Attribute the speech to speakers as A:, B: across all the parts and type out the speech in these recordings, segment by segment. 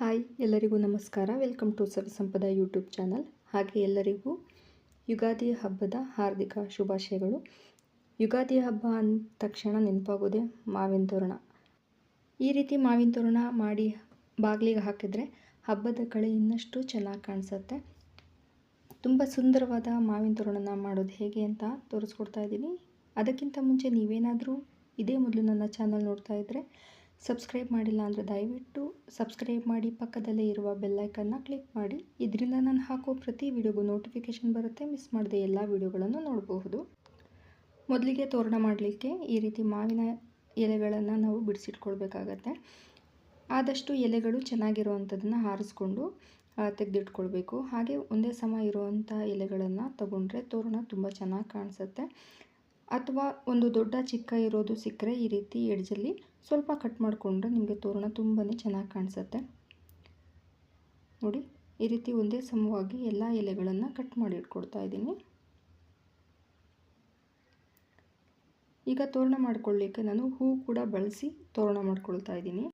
A: Hi, ಎಲ್ಲರಿಗೂ ನಮಸ್ಕಾರ. Welcome to Savi Sampada YouTube channel. ಹಾಗೆ ಎಲ್ಲರಿಗೂ ಯುಗಾದಿ ಹಬ್ಬದ ಹಾರ್ದಿಕ ಶುಭಾಶಯಗಳು. ಯುಗಾದಿ ಹಬ್ಬ ಅಂದ ತಕ್ಷಣ ನೆನಪಾಗೋದೆ ಮಾವಿನ ತೋರಣ. ಈ ರೀತಿ ಮಾವಿನ ತೋರಣ ಮಾಡಿ ಬಾಗಿಲಿಗೆ ಹಾಕಿದರೆ ಹಬ್ಬದ ಕಳೆ ಇನ್ನಷ್ಟು ಚೆನ್ನಾಗಿ ಕಾಣಿಸುತ್ತೆ. ತುಂಬ ಸುಂದರವಾದ ಮಾವಿನ ತೋರಣನ ಮಾಡೋದು ಹೇಗೆ ಅಂತ ತೋರಿಸ್ಕೊಡ್ತಾ ಇದ್ದೀನಿ. ಅದಕ್ಕಿಂತ ಮುಂಚೆ ನೀವೇನಾದರೂ ಇದೇ ಮೊದಲು ನನ್ನ ಚಾನಲ್ ನೋಡ್ತಾ ಇದ್ದರೆ ಸಬ್ಸ್ಕ್ರೈಬ್ ಮಾಡಿಲ್ಲ ಅಂದರೆ ದಯವಿಟ್ಟು ಸಬ್ಸ್ಕ್ರೈಬ್ ಮಾಡಿ, ಪಕ್ಕದಲ್ಲೇ ಇರುವ ಬೆಲ್ಲೈಕನ್ನ ಕ್ಲಿಕ್ ಮಾಡಿ. ಇದರಿಂದ ನಾನು ಹಾಕೋ ಪ್ರತಿ ವಿಡಿಯೋಗೂ ನೋಟಿಫಿಕೇಷನ್ ಬರುತ್ತೆ ಮಿಸ್ ಮಾಡದೆ ಎಲ್ಲ ವಿಡಿಯೋಗಳನ್ನು ನೋಡಬಹುದು. ಮೊದಲಿಗೆ ತೋರಣ ಮಾಡಲಿಕ್ಕೆ ಈ ರೀತಿ ಮಾವಿನ ಎಲೆಗಳನ್ನು ನಾವು ಬಿಡಿಸಿಟ್ಕೊಳ್ಬೇಕಾಗತ್ತೆ. ಆದಷ್ಟು ಎಲೆಗಳು ಚೆನ್ನಾಗಿರುವಂಥದ್ದನ್ನು ಆರಿಸ್ಕೊಂಡು ತೆಗೆದಿಟ್ಕೊಳ್ಬೇಕು. ಹಾಗೆ ಒಂದೇ ಸಮ ಇರುವಂಥ ಎಲೆಗಳನ್ನು ತಗೊಂಡ್ರೆ ತೋರಣ ತುಂಬ ಚೆನ್ನಾಗಿ ಕಾಣಿಸುತ್ತೆ. ಅಥವಾ ಒಂದು ದೊಡ್ಡ ಚಿಕ್ಕ ಇರೋದು ಸಿಕ್ಕರೆ ಈ ರೀತಿ ಎಡ್ಜಲ್ಲಿ ಸ್ವಲ್ಪ ಕಟ್ ಮಾಡಿಕೊಂಡ್ರೆ ನಿಮಗೆ ತೋರಣ ತುಂಬಾ ಚೆನ್ನಾಗಿ ಕಾಣಿಸುತ್ತೆ. ನೋಡಿ, ಈ ರೀತಿ ಒಂದೇ ಸಮವಾಗಿ ಎಲ್ಲ ಎಲೆಗಳನ್ನು ಕಟ್ ಮಾಡಿ ಇಟ್ಕೊಡ್ತಾ ಇದ್ದೀನಿ. ಈಗ ತೋರಣ ಮಾಡ್ಕೊಳ್ಳಿಕ್ಕೆ ನಾನು ಹೂ ಕೂಡ ಬಳಸಿ ತೋರಣ ಮಾಡ್ಕೊಳ್ತಾ ಇದ್ದೀನಿ.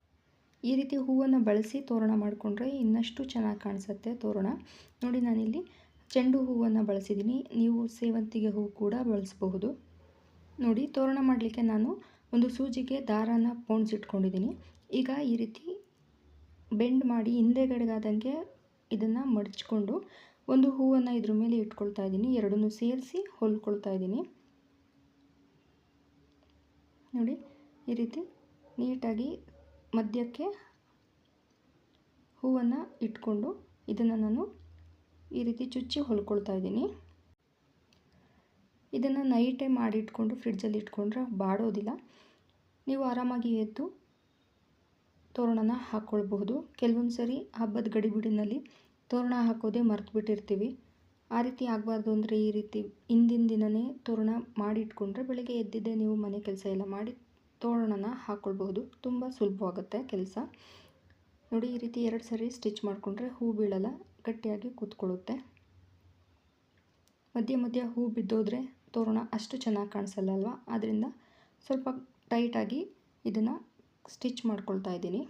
A: ಈ ರೀತಿ ಹೂವನ್ನು ಬಳಸಿ ತೋರಣ ಮಾಡಿಕೊಂಡ್ರೆ ಇನ್ನಷ್ಟು ಚೆನ್ನಾಗಿ ಕಾಣಿಸುತ್ತೆ ತೋರಣ. ನೋಡಿ, ನಾನಿಲ್ಲಿ ಚೆಂಡು ಹೂವನ್ನು ಬಳಸಿದ್ದೀನಿ. ನೀವು ಸೇವಂತಿಗೆ ಹೂ ಕೂಡ ಬಳಸಬಹುದು. ನೋಡಿ, ತೋರಣ ಮಾಡಲಿಕ್ಕೆ ನಾನು ಒಂದು ಸೂಜಿಗೆ ದಾರಾನ ಪೋಣಿಸಿಟ್ಕೊಂಡಿದ್ದೀನಿ ಈಗ ಈ ರೀತಿ ಬೆಂಡ್ ಮಾಡಿ ಹಿಂದೆಗಡೆಗಾದಂಗೆ ಇದನ್ನು ಮಡಚ್ಕೊಂಡು ಒಂದು ಹೂವನ್ನು ಇದ್ರ ಮೇಲೆ ಇಟ್ಕೊಳ್ತಾ ಇದ್ದೀನಿ. ಎರಡನ್ನೂ ಸೇರಿಸಿ ಹೊಲ್ಕೊಳ್ತಾ ಇದ್ದೀನಿ. ನೋಡಿ, ಈ ರೀತಿ ನೀಟಾಗಿ ಮಧ್ಯಕ್ಕೆ ಹೂವನ್ನು ಇಟ್ಕೊಂಡು ಇದನ್ನು ನಾನು ಈ ರೀತಿ ಚುಚ್ಚಿ ಹೊಲ್ಕೊಳ್ತಾ ಇದ್ದೀನಿ. ಇದನ್ನು ನೈಟೇ ಮಾಡಿಟ್ಕೊಂಡು ಫ್ರಿಡ್ಜಲ್ಲಿ ಇಟ್ಕೊಂಡ್ರೆ ಬಾಡೋದಿಲ್ಲ. ನೀವು ಆರಾಮಾಗಿ ಎದ್ದು ತೋರಣನ ಹಾಕ್ಕೊಳ್ಬಹುದು ಕೆಲವೊಂದು ಸರಿ ಹಬ್ಬದ ಗಡಿಬಿಡಿನಲ್ಲಿ ತೋರಣ ಹಾಕೋದೇ ಮರ್ತು ಬಿಟ್ಟಿರ್ತೀವಿ ಆ ರೀತಿ ಆಗಬಾರ್ದು ಅಂದರೆ ಈ ರೀತಿ ಹಿಂದಿನ ದಿನವೇ ತೋರಣ ಮಾಡಿ ಇಟ್ಕೊಂಡ್ರೆ ಬೆಳಗ್ಗೆ ಎದ್ದಿದ್ದೆ ನೀವು ಮನೆ ಕೆಲಸ ಎಲ್ಲ ಮಾಡಿ ತೋರಣನ ಹಾಕ್ಕೊಳ್ಬಹುದು ತುಂಬ ಸುಲಭವಾಗುತ್ತೆ ಕೆಲಸ. ನೋಡಿ ಈ ರೀತಿ ಎರಡು ಸರಿ ಸ್ಟಿಚ್ ಮಾಡಿಕೊಂಡ್ರೆ ಹೂ ಬೀಳಲ್ಲ, ಗಟ್ಟಿಯಾಗಿ ಕೂತ್ಕೊಳ್ಳುತ್ತೆ. ಮಧ್ಯೆ ಮಧ್ಯ ಹೂ ಬಿದ್ದೋದ್ರೆ ತೋರಣ ಅಷ್ಟು ಚೆನ್ನಾಗಿ ಕಾಣಿಸಲ್ಲ ಅಲ್ವಾ ಆದ್ದರಿಂದ ಸ್ವಲ್ಪ ಟೈಟಾಗಿ ಇದನ್ನು ಸ್ಟಿಚ್ ಮಾಡ್ಕೊಳ್ತಾ ಇದ್ದೀನಿ.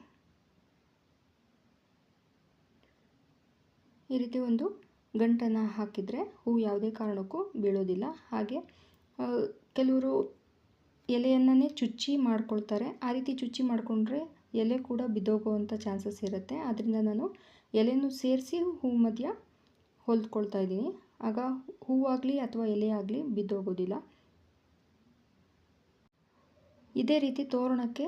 A: ಈ ರೀತಿ ಒಂದು ಗಂಟನ್ನು ಹಾಕಿದರೆ ಹೂವು ಯಾವುದೇ ಕಾರಣಕ್ಕೂ ಬೀಳೋದಿಲ್ಲ. ಹಾಗೆ ಕೆಲವರು ಎಲೆಯನ್ನೇ ಚುಚ್ಚಿ ಮಾಡ್ಕೊಳ್ತಾರೆ. ಆ ರೀತಿ ಚುಚ್ಚಿ ಮಾಡಿಕೊಂಡ್ರೆ ಎಲೆ ಕೂಡ ಬಿದ್ದೋಗುವಂಥ ಚಾನ್ಸಸ್ ಇರುತ್ತೆ. ಆದ್ದರಿಂದ ನಾನು ಎಲೆಯನ್ನು ಸೇರಿಸಿ ಹೂ ಮಧ್ಯ ಹೊಲ್ದ್ಕೊಳ್ತಾ ಇದ್ದೀನಿ. ಆಗ ಹೂವಾಗಲಿ ಅಥವಾ ಎಲೆ ಆಗಲಿ ಬಿದ್ದೋಗೋದಿಲ್ಲ. ಇದೇ ರೀತಿ ತೋರಣಕ್ಕೆ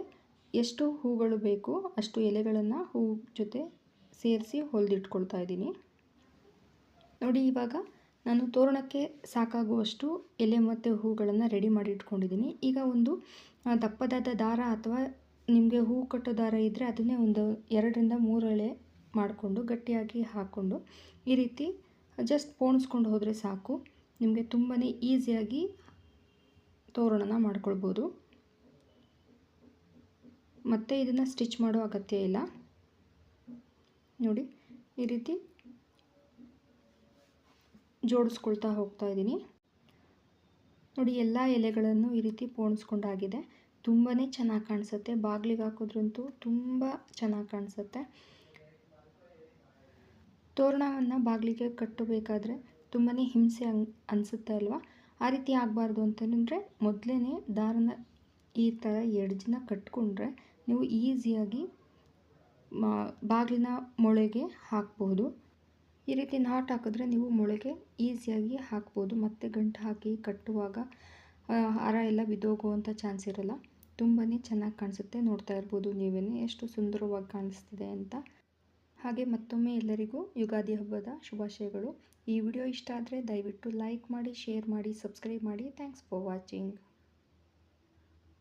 A: ಎಷ್ಟು ಹೂಗಳು ಬೇಕು ಅಷ್ಟು ಎಲೆಗಳನ್ನು ಹೂ ಜೊತೆ ಸೇರಿಸಿ ಹೊಲಿದಿಟ್ಕೊಳ್ತಾ ಇದ್ದೀನಿ. ನೋಡಿ, ಇವಾಗ ನಾನು ತೋರಣಕ್ಕೆ ಸಾಕಾಗುವಷ್ಟು ಎಲೆ ಮತ್ತು ಹೂಗಳನ್ನು ರೆಡಿ ಮಾಡಿ ಇಟ್ಕೊಂಡಿದ್ದೀನಿ ಈಗ ಒಂದು ದಪ್ಪದಾದ ದಾರ ಅಥವಾ ನಿಮಗೆ ಹೂ ಕಟ್ಟೋ ದಾರ ಇದ್ದರೆ ಅದನ್ನೇ ಒಂದು ಎರಡರಿಂದ ಮೂರು ಎಳೆ ಮಾಡಿಕೊಂಡು ಗಟ್ಟಿಯಾಗಿ ಹಾಕ್ಕೊಂಡು ಈ ರೀತಿ ಜಸ್ಟ್ ಪೋಣಿಸ್ಕೊಂಡು ಹೋದರೆ ಸಾಕು. ನಿಮಗೆ ತುಂಬಾ ಈಸಿಯಾಗಿ ತೋರಣನ ಮಾಡ್ಕೊಳ್ಬೋದು. ಮತ್ತು ಇದನ್ನು ಸ್ಟಿಚ್ ಮಾಡೋ ಅಗತ್ಯ ಇಲ್ಲ. ನೋಡಿ, ಈ ರೀತಿ ಜೋಡಿಸ್ಕೊಳ್ತಾ ಹೋಗ್ತಾ ಇದ್ದೀನಿ. ನೋಡಿ, ಎಲ್ಲ ಎಲೆಗಳನ್ನು ಈ ರೀತಿ ಪೋಣಿಸ್ಕೊಂಡಾಗಿದೆ. ತುಂಬಾ ಚೆನ್ನಾಗಿ ಕಾಣಿಸುತ್ತೆ. ಬಾಗಿಲಿಗೆ ಹಾಕೋದ್ರಂತೂ ತುಂಬ ಚೆನ್ನಾಗಿ ಕಾಣಿಸುತ್ತೆ. ತೋರಣವನ್ನು ಬಾಗಿಲಿಗೆ ಕಟ್ಟಬೇಕಾದ್ರೆ ತುಂಬಾ ಹಿಂಸೆ ಅನ್, ಅನಿಸುತ್ತೆ ಅಲ್ವಾ? ಆ ರೀತಿ ಆಗಬಾರ್ದು ಅಂತಂದರೆ ಮೊದಲೇ ದಾರನ ಈ ಥರ ಎಡ್ಜನ್ನ ಕಟ್ಕೊಂಡ್ರೆ ನೀವು ಈಸಿಯಾಗಿ ಬಾಗಿಲಿನ ಮೊಳೆಗೆ ಹಾಕ್ಬೋದು. ಈ ರೀತಿ ನಾಟ್ ಹಾಕಿದ್ರೆ ನೀವು ಮೊಳೆಗೆ ಈಸಿಯಾಗಿ ಹಾಕ್ಬೋದು. ಮತ್ತು ಗಂಟು ಹಾಕಿ ಕಟ್ಟುವಾಗ ಹಾರ ಎಲ್ಲ ಬಿದ್ದೋಗುವಂಥ ಚಾನ್ಸ್ ಇರಲ್ಲ. ತುಂಬಾ ಚೆನ್ನಾಗಿ ಕಾಣಿಸುತ್ತೆ, ನೋಡ್ತಾ ಇರ್ಬೋದು ನೀವೇ ಎಷ್ಟು ಸುಂದರವಾಗಿ ಕಾಣಿಸ್ತಿದೆ ಅಂತ. ಹಾಗೆ ಮತ್ತೊಮ್ಮೆ ಎಲ್ಲರಿಗೂ ಯುಗಾದಿ ಹಬ್ಬದ ಶುಭಾಶಯಗಳು. ಈ ವಿಡಿಯೋ ಇಷ್ಟ ಆದರೆ ದಯವಿಟ್ಟು ಲೈಕ್ ಮಾಡಿ ಶೇರ್ ಮಾಡಿ ಸಬ್ಸ್ಕ್ರೈಬ್ ಮಾಡಿ. Thanks for watching